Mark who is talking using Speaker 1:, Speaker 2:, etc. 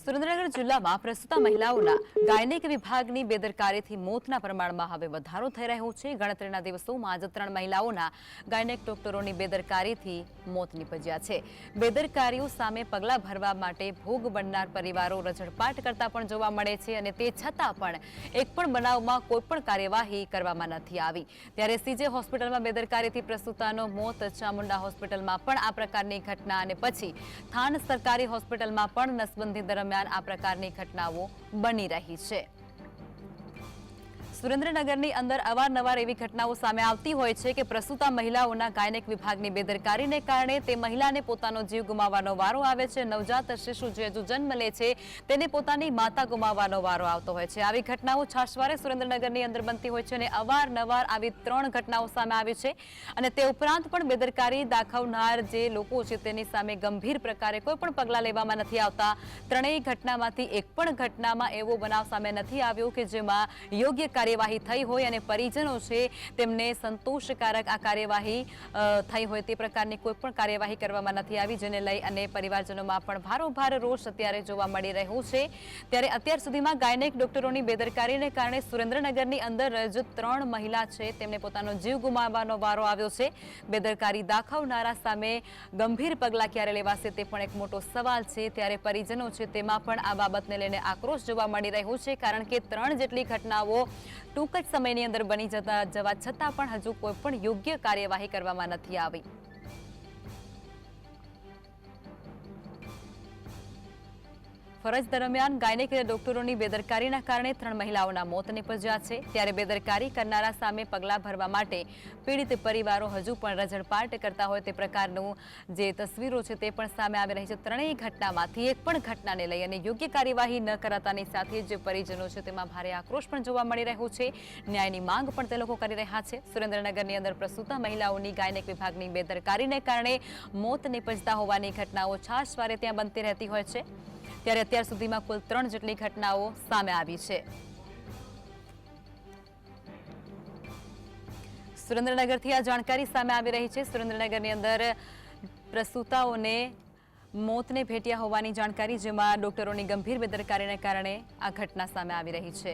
Speaker 1: સુરેન્દ્રનગર જિલ્લામાં પ્રસ્તુતા મહિલાઓના ગાયનેક વિભાગની બેદરકારીથી મોતના પ્રમાણમાં હવે વધારો થઈ રહ્યો છે. ગણતરીના દિવસોમાં જ ત્રણ મહિલાઓના ગાયનેક ડોક્ટરોની બેદરકારીથી મોત નીપજ્યા છે. બેદરકારીઓ સામે પગલાં ભરવા માટે ભોગ બનનાર પરિવારો રજળપાટ કરતા પણ જોવા મળે છે અને તે છતાં પણ એક પણ બનાવમાં કોઈ પણ કાર્યવાહી કરવામાં નથી આવી. ત્યારે સીજે હોસ્પિટલમાં બેદરકારીથી પ્રસુતાનો મોત, ચામુંડા હોસ્પિટલમાં પણ આ પ્રકારની ઘટના અને પછી થાન સરકારી હોસ્પિટલમાં પણ નસબંધી દરમિયાન આ પ્રકારની ઘટનાઓ બની રહી છે. સુરેન્દ્રનગરની અંદર અવારનવાર એવી ઘટનાઓ સામે આવતી હોય છે કે પ્રસૂતા મહિલાઓના ગાયનેક વિભાગની બેદરકારીને કારણે તે મહિલાને પોતાનો જીવ ગુમાવવાનો વારો આવે છે. નવજાત શિશુ જે હજુ જન્મ લે છે, તેને પોતાની માતા ગુમાવવાનો વારો આવતો હોય છે. આવી ઘટનાઓ છાશવારે સુરેન્દ્રનગરની અંદર બનતી હોય છે અને અવારનવાર આવી ત્રણ ઘટનાઓ સામે આવી છે અને તે ઉપરાંત પણ બેદરકારી દાખવનાર જે લોકો છે તેની સામે ગંભીર પ્રકારે કોઈ પણ પગલાં લેવામાં નથી આવતા. ત્રણેય ઘટનામાંથી એક પણ ઘટનામાં એવો બનાવ સામે નથી આવ્યો કે જેમાં યોગ્ય કાર્યવાહી થઈ હોય અને પરિજનો છે તેમને સંતોષકારક આ કાર્યવાહી થઈ હોય તે પ્રકારની કોઈ પણ કાર્યવાહી કરવામાં નથી આવી, જેને લઈ અને પરિવારજનોમાં પણ ભારોભાર રોષ અત્યારે જોવા મળી રહ્યું છે. ત્યારે અત્યાર સુધીમાં ગાયનેક ડોક્ટરોની બેદરકારીને કારણે સુરેન્દ્રનગરની અંદર જ ત્રણ મહિલા છે, તેમને પોતાનો જીવ ગુમાવવાનો વારો આવ્યો છે. બેદરકારી દાખવનારા સામે ગંભીર પગલાં ક્યારે લેવાશે તે પણ એક મોટો સવાલ છે. ત્યારે પરિજનો છે તેમાં પણ આ બાબતને લઈને આક્રોશ જોવા મળી રહ્યો છે, કારણ કે ત્રણ જેટલી ઘટનાઓ ટૂંક જ સમયની અંદર બની જતા જવા છતાં પણ હજુ કોઈ પણ યોગ્ય કાર્યવાહી કરવામાં નથી આવી. ફરજ દરમિયાન ગાયનેકીય ડોક્ટરોની બેદરકારીના કારણે ત્રણ મહિલાઓના મોત નિપજ્યા છે. ત્યારે બેદરકારી કરનારા સામે પગલાં ભરવા માટે પીડિત પરિવારો હજુ પણ રઝળપાટ કરતા હોય તે પ્રકારનું જે તસવીરો છે તે પણ સામે આવી રહી છે. ત્રણેય ઘટનામાંથી એક પણ ઘટનાને લઈ અને યોગ્ય કાર્યવાહી ન કરાતાની સાથે જે પરિજનો છે તેમાં ભારે આક્રોશ પણ જોવા મળી રહ્યો છે. ન્યાયની માંગ પણ તે લોકો કરી રહ્યા છે. સુરેન્દ્રનગરની અંદર પ્રસૂતા મહિલાઓની ગાયનેક વિભાગની બેદરકારીને કારણે મોત નિપજતા હોવાની ઘટનાઓ છાશવારે ત્યાં બનતી રહેતી હોય છે. ત્યારે અત્યાર સુધીમાં કુલ ત્રણ જેટલી ઘટનાઓ સામે આવી છે. સુરેન્દ્રનગરથી આ જાણકારી સામે આવી રહી છે. સુરેન્દ્રનગરની અંદર પ્રસૂતાઓને મોતને ભેટ્યા હોવાની જાણકારી, જેમાં ડોક્ટરોની ગંભીર બેદરકારીને કારણે આ ઘટના સામે આવી રહી છે.